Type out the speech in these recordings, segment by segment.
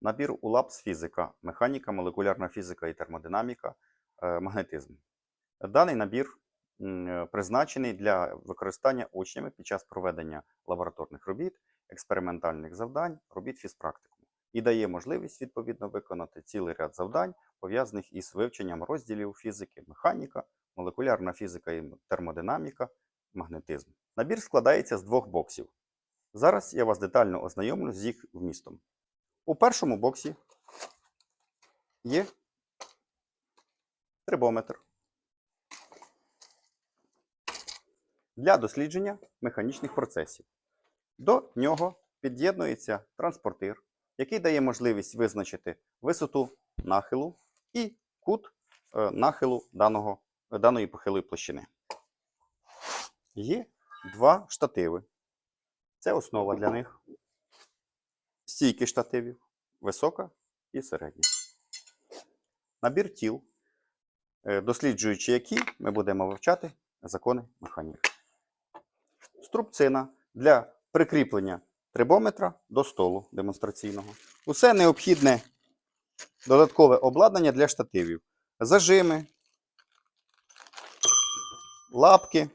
Набір УЛАП з фізика, механіка, молекулярна фізика і термодинаміка, е, магнетизм. Даний набір е, призначений для використання учнями під час проведення лабораторних робіт, експериментальних завдань, робіт фізпрактикуму і дає можливість відповідно виконати цілий ряд завдань, пов'язаних із вивченням розділів фізики, механіка, молекулярна фізика і термодинаміка, магнетизм. Набір складається з двох боксів. Зараз я вас детально ознайомлю з їх вмістом. У першому боксі є трибометр для дослідження механічних процесів. До нього під'єднується транспортир, який дає можливість визначити висоту нахилу і кут е, нахилу даного, даної похилої площини. Є два штативи. Це основа для них. Стійки штативів, висока і середня. Набір тіл, е, досліджуючи які ми будемо вивчати закони механіки. Струбцина для прикріплення трибометра до столу демонстраційного. Усе необхідне додаткове обладнання для штативів. Зажими, лапки,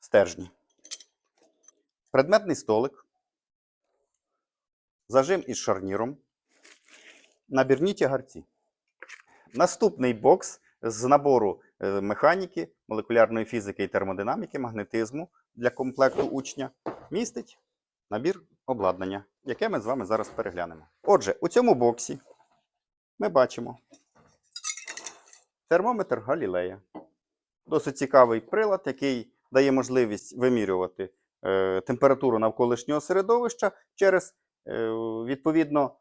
стержні. Предметний столик, зажим із шарніром, набірні тягарці. Наступний бокс з набору е, механіки, молекулярної фізики і термодинаміки, магнетизму для комплекту учня містить набір обладнання, яке ми з вами зараз переглянемо. Отже, у цьому боксі ми бачимо термометр Галілея. Досить цікавий прилад, який дає можливість вимірювати температуру навколишнього середовища через е, відповідно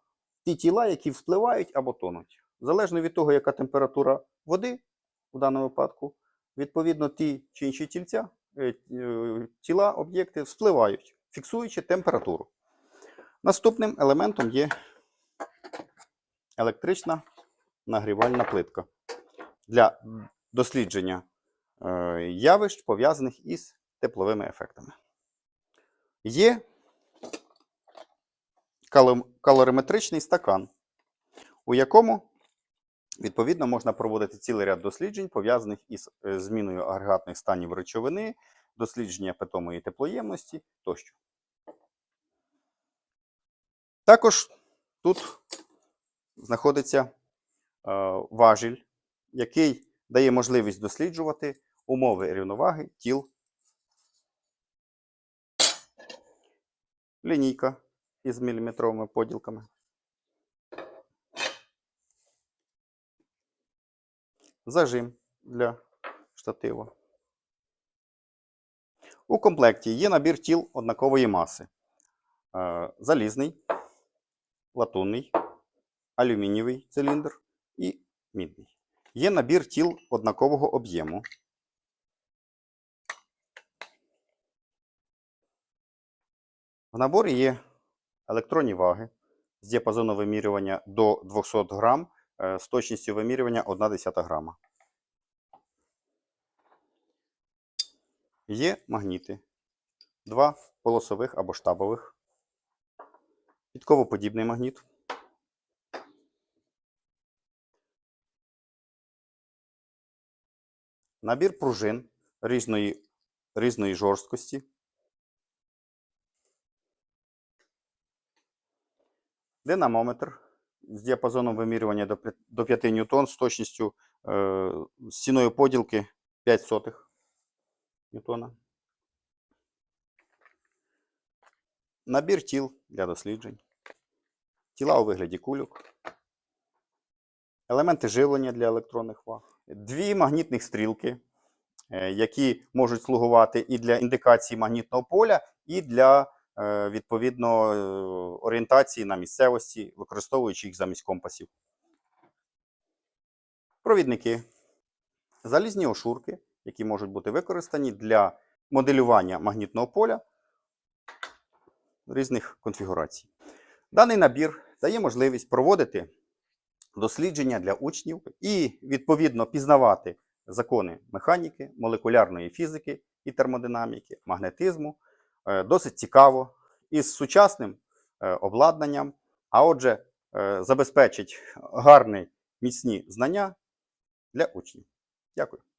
ті тіла, які вспливають або тонуть. Залежно від того, яка температура води в даному випадку, відповідно ті чи інші тільця, е, е, тіла, об'єкти вспливають, фіксуючи температуру. Наступним елементом є електрична нагрівальна плитка для дослідження е, явищ, пов'язаних із тепловими ефектами. Є калориметричний стакан, у якому відповідно можна проводити цілий ряд досліджень, пов'язаних із е, зміною агрегатних станів речовини, дослідження питомої теплоємності тощо. Також тут знаходиться е, важіль, який дає можливість досліджувати умови рівноваги тіл. Лінійка із міліметровими поділками. Зажим для штатива. У комплекті є набір тіл однакової маси. Е, Залізний, латунний, алюмінієвий циліндр і мідний. Є набір тіл однакового об'єму. В наборі є електронні ваги з діапазону вимірювання до 200 грам е, з точністю вимірювання 1,1 грама. Є магніти. Два полосових або штабових. Підковоподібний магніт. Набір пружин різної, різної жорсткості. Динамометр з діапазоном вимірювання до до 5 ньютон з точністю е, з ціною поділки 5 сотих ньютона. Набір тіл для досліджень. Тіла у вигляді кульок. Елементи живлення для електронних ваг. Дві магнітних стрілки, е, які можуть слугувати і для індикації магнітного поля, і для відповідно е, орієнтації на місцевості, використовуючи їх замість компасів. Провідники. Залізні ошурки, які можуть бути використані для моделювання магнітного поля різних конфігурацій. Даний набір дає можливість проводити дослідження для учнів і, відповідно, пізнавати закони механіки, молекулярної фізики і термодинаміки, магнетизму. Е, Досить цікаво із сучасним е, обладнанням, а отже, е, забезпечить гарні міцні знання для учнів. Дякую.